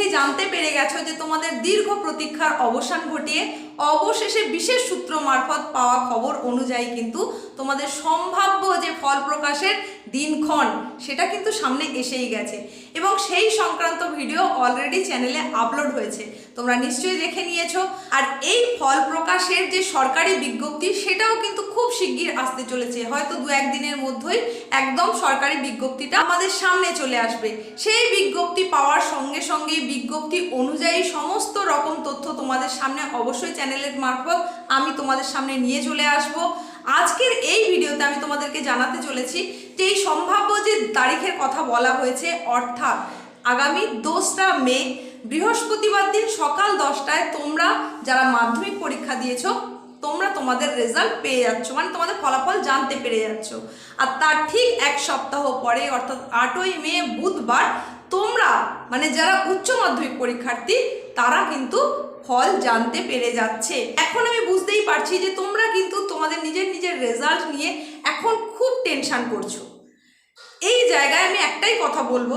ইতিমধ্যেই জানতে পেরে গেছো যে তোমাদের দীর্ঘ প্রতীক্ষার অবসান ঘটিয়ে অবশেষে বিশেষ সূত্র মারফত পাওয়া খবর অনুযায়ী কিন্তু তোমাদের সম্ভাব্য যে ফল প্রকাশের দিনক্ষণ, সেটা কিন্তু সামনে এসেই গেছে। এবং সেই সংক্রান্ত ভিডিও অলরেডি চ্যানেলে আপলোড হয়েছে। তোমরা নিশ্চয়ই দেখে নিয়েছো। আর এই ফল প্রকাশের যে সরকারি বিজ্ঞপ্তি, সেটাও কিন্তু খুব শিগগির আসতে চলেছে। হয়তো দু একদিনের মধ্যেই একদম সরকারি বিজ্ঞপ্তিটা আমাদের সামনে চলে আসবে। সেই বিজ্ঞপ্তি পাওয়ার সঙ্গে সঙ্গে বিজ্ঞপ্তি অনুযায়ী সমস্ত রকম তথ্য তোমাদের সামনে অবশ্যই চ্যানেলের মারফত আমি তোমাদের সামনে নিয়ে চলে আসব। আজকের এই ভিডিওতে আমি তোমাদেরকে জানাতে চলেছি যে এই সম্ভাব্য যে তারিখের কথা বলা হয়েছে, অর্থাৎ আগামী দোসরা মে, বৃহস্পতিবার দিন সকাল দশটায় তোমরা যারা মাধ্যমিক পরীক্ষা দিয়েছ, তোমরা তোমাদের রেজাল্ট পেয়ে যাচ্ছ মানে তোমাদের ফলাফল জানতে পেরে যাচ্ছ। আর তার ঠিক এক সপ্তাহ পরে, অর্থাৎ আটই মে, বুধবার তোমরা মানে যারা উচ্চ মাধ্যমিক পরীক্ষার্থী, তারা কিন্তু ফল জানতে পেরে যাচ্ছে। এখন আমি বুঝতেই পারছি যে তোমরা কিন্তু তোমাদের নিজের নিজের রেজাল্ট নিয়ে এখন খুব টেনশন করছ। এই জায়গায় আমি একটাই কথা বলব,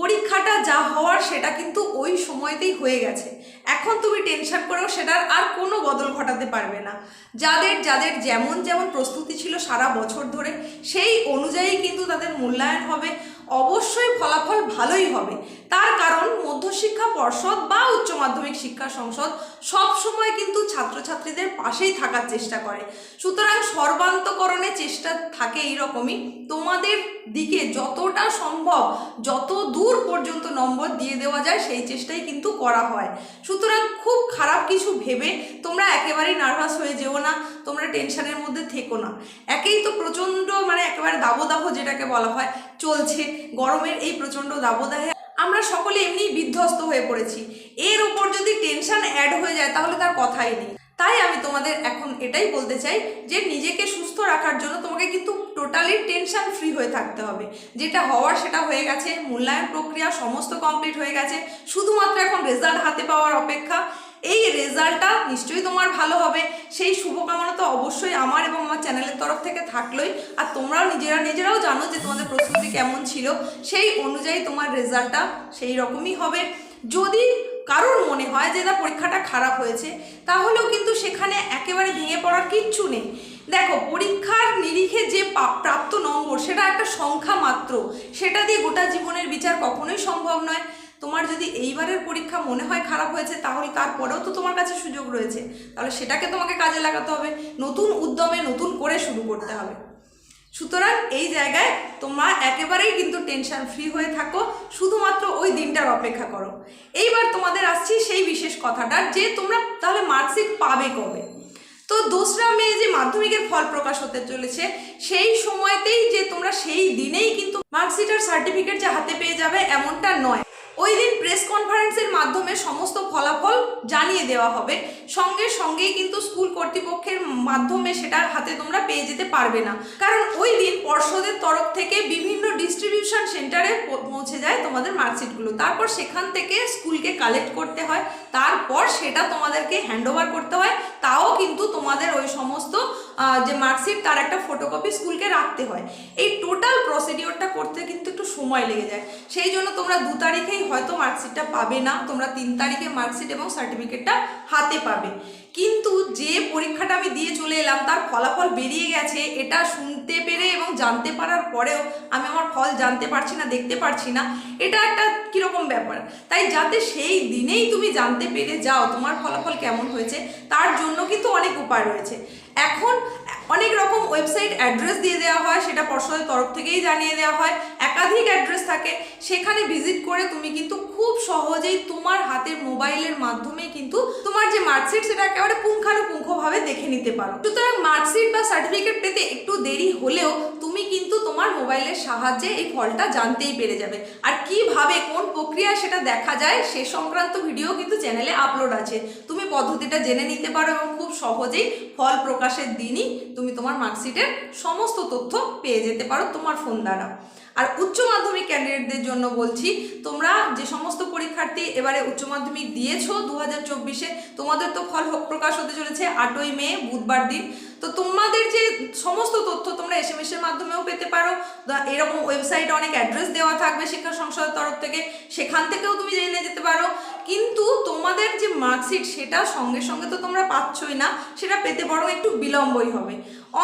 পরীক্ষাটা যা হওয়ার সেটা কিন্তু ওই সময়তেই হয়ে গেছে। এখন তুমি টেনশন করেও সেটার আর কোনো বদল ঘটাতে পারবে না। যাদের যাদের যেমন যেমন প্রস্তুতি ছিল সারা বছর ধরে, সেই অনুযায়ী কিন্তু তাদের মূল্যায়ন হবে। অবশ্যই ফলাফল ভালোই হবে। তার কারণ মধ্যশিক্ষা পর্ষদ বা উচ্চ মাধ্যমিক শিক্ষা সংসদ সব সময় কিন্তু ছাত্রছাত্রীদের পাশেই থাকার চেষ্টা করে। সুতরাং সর্বান্তকরণে চেষ্টা থাকে এইরকমই। তোমাদের দিকে যতটা সম্ভব, যত দূর পর্যন্ত নম্বর দিয়ে দেওয়া যায়, সেই চেষ্টাই কিন্তু করা হয়। সুতরাং খুব খারাপ কিছু ভেবে তোমরা একেবারেই নার্ভাস হয়ে যেও না, তোমরা টেনশনের মধ্যে থেকো না। একেই তো প্রচণ্ড মানে একেবারে দাবদাহ যেটাকে বলা হয়, চলছে। গরমের এই প্রচণ্ড দাবদাহে আমরা সকলে এমনি বিধ্বস্ত হয়ে পড়েছি। এর উপর যদি টেনশন অ্যাড হয়ে যায়, তাহলে তার কথাই নেই। তাই আমি তোমাদের এখন এটাই বলতে চাই যে, নিজেকে সুস্থ রাখার জন্য তোমাকে কিন্তু টোটালি টেনশন ফ্রি হয়ে থাকতে হবে। যেটা হওয়ার সেটা হয়ে গেছে, মূল্যায়ন প্রক্রিয়া সমস্ত কমপ্লিট হয়ে গেছে। শুধুমাত্র এখন রেজাল্ট হাতে পাওয়ার অপেক্ষা। এই রেজাল্টটা নিশ্চয়ই তোমার ভালো হবে। সেই শুভকামনা তো অবশ্যই আমার এবং আমার চ্যানেলের তরফ থেকে থাকলোই। আর তোমরাও নিজেরা নিজেরাও জানো যে তোমাদের প্রস্তুতি কেমন ছিল। সেই অনুযায়ী তোমার রেজাল্টটা সেই রকমই হবে। যদি কারোর মনে হয় যে না, পরীক্ষাটা খারাপ হয়েছে, তাহলেও কিন্তু সেখানে একেবারে ভেঙে পড়ার কিচ্ছু নেই। দেখো, পরীক্ষার নিরিখে যে প্রাপ্ত নম্বর, সেটা একটা সংখ্যা মাত্র। সেটা দিয়ে গোটা জীবনের বিচার কখনোই সম্ভব নয়। তোমার যদি এইবারের পরীক্ষা মনে হয় খারাপ হয়েছে, তাহলে তারপরেও তো তোমার কাছে সুযোগ রয়েছে। তাহলে সেটাকে তোমাকে কাজে লাগাতে হবে। নতুন উদ্যমে নতুন করে শুরু করতে হবে। সুতরাং এই জায়গায় তোমরা একেবারেই কিন্তু টেনশন ফ্রি হয়ে থাকো। শুধুমাত্র ওই দিনটার অপেক্ষা করো। এইবার তোমাদের আসছি সেই বিশেষ কথাটা যে তোমরা তাহলে মার্কশিট পাবে কবে? তো দোসরা মে যে মাধ্যমিকের ফল প্রকাশ হতে চলেছে, সেই সময়তেই যে তোমরা সেই দিনেই কিন্তু মার্কশিট আর সার্টিফিকেট যে হাতে পেয়ে যাবে, এমনটা নয়। ওই দিন প্রেস কনফারেন্সের মাধ্যমে সমস্ত ফলাফল জানিয়ে দেওয়া হবে। সঙ্গে সঙ্গেই কিন্তু স্কুল কর্তৃপক্ষের মাধ্যমে সেটা হাতে তোমরা পেয়ে যেতে পারবে না। কারণ ওই দিন পর্ষদের তরফ থেকে বিভিন্ন ডিস্ট্রিবিউশন সেন্টারে পৌঁছে যায় তোমাদের মার্কশিটগুলো তারপর সেখান থেকে স্কুলকে কালেক্ট করতে হয়। তারপর সেটা তোমাদেরকে হ্যান্ডওভার করতে হয়। তাও কিন্তু তোমাদের ওই সমস্ত যে মার্কশিট তার একটা ফটোকপি স্কুলকে রাখতে হয়। এই টোটাল প্রসিডিওরটা করতে কিন্তু একটু সময় লেগে যায়। সেই জন্য তোমরা দু তারিখেই হয়তো মার্কশিটটা পাবে না, তোমরা তিন তারিখে মার্কশিট এবং সার্টিফিকেটটা হাতে পাবে। কিন্তু যে পরীক্ষাটা আমি দিয়ে চলে এলাম, তার ফলাফল বেরিয়ে গেছে, এটা শুনতে পেরে এবং জানতে পারার পরেও আমি আমার ফল জানতে পারছি না, দেখতে পারছি না, এটা একটা কীরকম ব্যাপার? তাই যাতে সেই দিনেই তুমি জানতে পেরে যাও তোমার ফলাফল কেমন হয়েছে, তার জন্য কিন্তু অনেক উপায় রয়েছে। এখন অনেক রকম ওয়েবসাইট অ্যাড্রেস দিয়ে দেওয়া হয়, সেটা পর্ষদের তরফ থেকেই জানিয়ে দেওয়া হয়, একাধিক অ্যাড্রেস থাকে, সেখানে ভিজিট করে তুমি কিন্তু খুব সহজেই তোমার হাতের মোবাইলের মাধ্যমে কিন্তু তোমার যে মার্কশিট সেটা একেবারে পুঙ্খানুপুঙ্খভাবে দেখে নিতে পারো। সুতরাং মার্কশিট বা সার্টিফিকেট পেতে একটু দেরি হলেও তুমি কিন্তু তোমার মোবাইলের সাহায্যে এই ফলটা জানতেই পেরে যাবে। আর কীভাবে কোন প্রক্রিয়া সেটা দেখা যায়, সে সংক্রান্ত ভিডিও কিন্তু চ্যানেলে আপলোড আছে। পদ্ধতিটা জেনে নিতে পারো এবং খুব সহজেই ফল প্রকাশের দিনই তুমি তোমার মার্কশিটের সমস্ত তথ্য পেয়ে যেতে পারো তোমার ফোন দ্বারা। আর উচ্চ মাধ্যমিক ক্যান্ডিডেটদের জন্য বলছি, তোমরা যে সমস্ত পরীক্ষা পরীক্ষার্থী এবারে উচ্চ মাধ্যমিক দিয়েছ দু হাজার চব্বিশে, তোমাদের তো ফল প্রকাশ হতে চলেছে আটই মে, বুধবার দিন। তো তোমাদের যে সমস্ত তথ্য তোমরা এস এম এর মাধ্যমেও পেতে পারো। এরকম ওয়েবসাইটে অনেক অ্যাড্রেস দেওয়া থাকবে শিক্ষা সংসদের তরফ থেকে। সেখান থেকেও তুমি জেনে যেতে পারো। কিন্তু তোমাদের যে মার্কশিট সেটা সঙ্গে সঙ্গে তো তোমরা পাচ্ছই না, সেটা পেতে বরং একটু বিলম্বই হবে।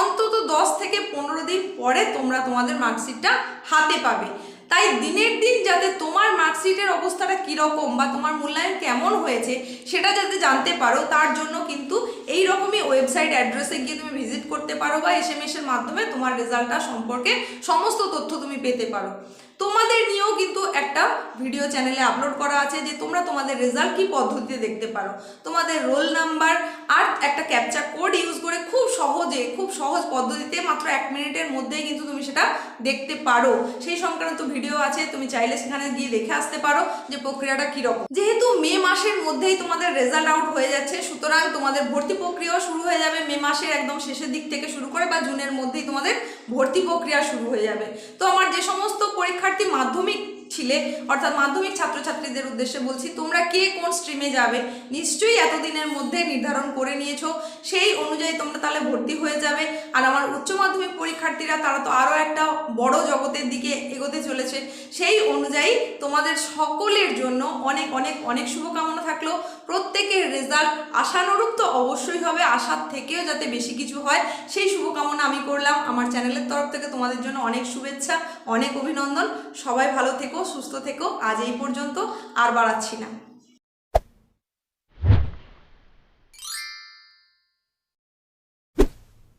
অন্তত দশ থেকে পনেরো দিন পরে তোমরা তোমাদের মার্কশিটটা হাতে পাবে। তাই দিনের দিন যাতে তোমার মার্কশিটের অবস্থাটা কীরকম বা তোমার মূল্যায়ন কেমন হয়েছে, সেটা যাতে জানতে পারো, তার জন্য কিন্তু এই রকমই ওয়েবসাইট অ্যাড্রেসে গিয়ে তুমি ভিজিট করতে পারো বা এস এর মাধ্যমে তোমার রেজাল্টটা সম্পর্কে সমস্ত তথ্য তুমি পেতে পারো। তোমাদের নিয়েও কিন্তু একটা ভিডিও চ্যানেলে আপলোড করা আছে যে তোমরা তোমাদের রেজাল্ট কি পদ্ধতিতে দেখতে পারো। তোমাদের রোল নাম্বার আর একটা ক্যাপচা কোড ইউজ করে খুব সহজে, খুব সহজ পদ্ধতিতে মাত্র এক মিনিটের মধ্যেই কিন্তু তুমি সেটা দেখতে পারো। সেই সংক্রান্ত ভিডিও আছে, তুমি চাইলে সেখানে গিয়ে দেখে আসতে পারো যে প্রক্রিয়াটা কীরকম। যেহেতু মে মাসের মধ্যেই তোমাদের রেজাল্ট আউট হয়ে যাচ্ছে, সুতরাং তোমাদের ভর্তি প্রক্রিয়াও শুরু হয়ে যাবে মে মাসের একদম শেষের দিক থেকে শুরু করে বা জুনের মধ্যেই তোমাদের ভর্তি প্রক্রিয়া শুরু হয়ে যাবে। তো আমার যে সমস্ত পরীক্ষার্থী মাধ্যমিক ছিলে অর্থাৎ মাধ্যমিক ছাত্রছাত্রীদের উদ্দেশ্যে বলছি, তোমরা কে কোন স্ট্রিমে যাবে? নিশ্চয়ই এতদিনের মধ্যে নির্ধারণ করে নিয়েছো। সেই অনুযায়ী তোমরা তাহলে ভর্তি হয়ে যাবে। আর আমার উচ্চ মাধ্যমিক পরীক্ষার্থীরা, তারা তো আরও একটা বড় জগতের দিকে এগোতে চলেছে। সেই অনুযায়ী তোমাদের সকলের জন্য অনেক অনেক অনেক শুভকামনা থাকল। প্রত্যেকের রেজাল্ট আশানুরূপ তো অবশ্যই হবে। আশার থেকেও যাতে বেশি কিছু হয়, সেই শুভকামনা আমি করলাম। আমার চ্যানেলের তরফ থেকে তোমাদের জন্য অনেক শুভেচ্ছা, অনেক অভিনন্দন। সবাই ভালো থেকো। সুস্থ থেকো আজ এই পর্যন্ত আর বাড়াচ্ছি না।